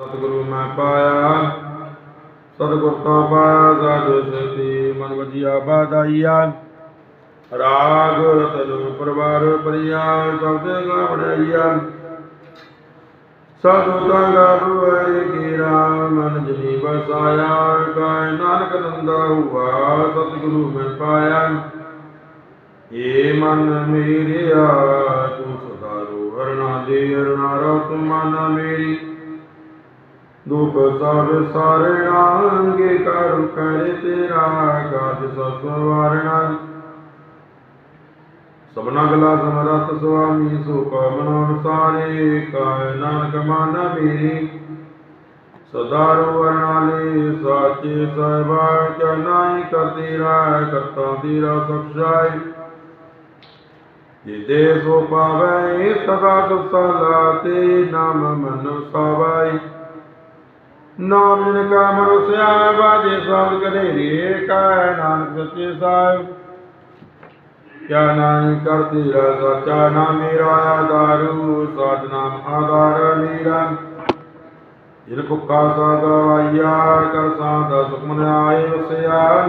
ਸਤਿਗੁਰੂ ਮੈਂ ਪਾਇਆ, ਸਤਿਗੁਰ ਤੋਂ ਪਾਇਆ, ਸਾਧੂ ਸਤੀ ਮਨ ਵਜਿਆ ਬਾਦਾਈਆ ਰਾਗ ਤਨੁ ਪਰਵਾਰ ਪਰਿਆ ਸਬਦੇ ਗਾ ਬਣਾਈਆ ਸਾਧੂ ਤੰਗਾ ਬੁਆਈ ਕੀ ਰਾਮ, ਮਨ ਜਨੀ ਵਸਾਇਆ ਕਾਇ ਨਾਨਕ ਨੰਦਾ ਹੁਆ, ਸਤਿਗੁਰੂ ਮੈਂ ਪਾਇਆ। ਏ ਮਨ ਮੇਰਿਆ ਦੁਖ ਸਭ ਸਾਰੇ ਨਾਂਗੇ ਕਰ ਕਰ ਤੇਰਾ ਕਾਜ ਸਭ ਸਭਨਾ ਗਲਾ ਸਮਰਤ ਸੁਆਮੀ ਸੋ ਕਮਨਾ ਵਿਸਾਰੇ ਕਾਇ ਨਾਨਕ ਮਨ ਮੇਰੀ। ਸਦਾ ਰੋ ਸਾਚੇ ਸਹਿਬਾ ਚਨਾਈ ਕਰਤੀ ਰਾਇ, ਕਰਤਾ ਤੀਰਾ ਸਖਸ਼ਾਈ ਜਿਦੇ ਸੋ ਪਾਵੈ, ਸਦਾ ਸੁਸਲਾ ਤੇ ਨਾਮ ਮਨ ਸਵਾਈ ਨਾਮ ਜਿਨ ਕਾ ਮਰੁਸਿਆ ਬਾਜੇ ਸਭ ਕਢੇਰੀ ਕਾ ਨਾਨਕ ਸੱਚੇ ਸਾਹਿਬ ਕਿਆ ਨਾਮ ਕਰਦੀ ਰਾ ਸਚਾ ਨਾਮ ਮੇਰਾ ਆਧਾਰੂ ਸਾਧ ਨਾਮ ਆਧਾਰ ਨੀਰਾ ਜਿਨ ਕੁੱਕਾ ਸਾਗਵਾਈਆ ਕਰ ਸਾਦਾ ਸੁਖਮਨ ਆਏ ਵਸਿਆ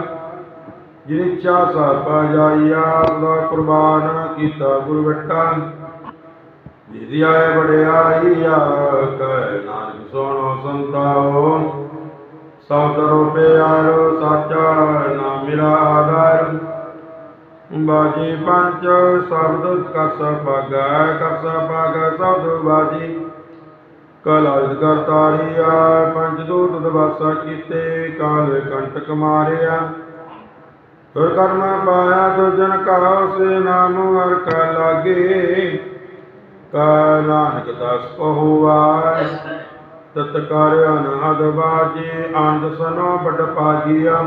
ਜਿਨ ਇੱਛਾ ਸਾ ਪਾਜਾਈਆ ਦਾ ਕੁਰਬਾਨ ਕੀਤਾ ਗੁਰ ਵਟਾ ਜਿਦੀ ਆਏ ਬੜਿਆਈਆ ਕਹਿ ਨਾਨਕ ਸੁਣੋ ਸੰਤਾਓ ਸਤਿ ਪਿਆਰੋ ਸਾਚਾ ਨਾਮ ਮੇਰਾ ਆਧਾਰ ਬਾਜੀ ਪੰਜ ਸ਼ਬਦ ਕਸ ਪਾਗਾ ਕਸ ਪਾਗਾ ਸ਼ਬਦ ਬਾਜੀ। ਕਲਾਇਤ ਕਰਤਾਰੀਆ ਪੰਜ ਦੂਤ ਦਵਾਸਾ ਕੀਤੇ, ਕਾਲ ਕੰਟਕ ਮਾਰਿਆ ਤੁਰ ਕਰਮ ਪਾਇਆ ਤੁਜਨ ਕਾ ਸੇ ਨਾਮ ਹਰ ਕਾ ਲਾਗੇ। ਕਾ ਨਾਨਕ ਦਸ ਪਹੁਆ। ਤਤ ਅਨਹਦ ਬਾਜੀ ਆਨੰਦ ਸਨੋ ਬੜ ਪਾਜੀਆ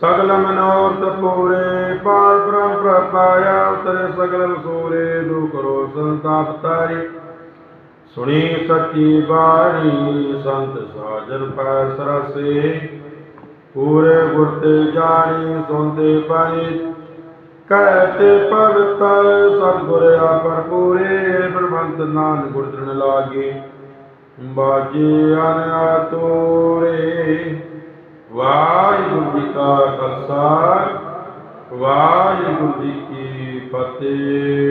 ਸਗਲ ਮਨੋਰਥ ਪੂਰੇ ਪਾਰ ਬ੍ਰਹਮ ਪ੍ਰਪਾਇਆ ਉਤਰੇ ਸਗਲ ਰਸੂਰੇ ਦੁਖ ਸੰਤਾਪ ਤਾਰੀ। ਸੁਣੀ ਸੱਚੀ ਬਾਣੀ, ਸੰਤ ਸਾਜਨ ਪੈ ਸਰਸੇ। ਪੂਰੇ ਗੁਰ ਤੇ ਜਾਣੀ ਸੁਣਦੇ ਪਾਈ ਕਹਤੇ ਭਗਤ ਸਤਿਗੁਰ ਆਪਰ ਪੂਰੇ ਬ੍ਰਹਮੰਤ ਨਾਨ ਗੁਰ ਤ੍ਰਿਣ ਲਾਗੇ। ਬਾਜੇ ਅਨ ਤੋਰੇ ਵਾਹਿਗੁਰੂ ਜੀ ਕਾ ਖਾਲਸਾ ਵਾਹਿਗੁਰੂ ਜੀ ਕੀ ਫਤਿਹ।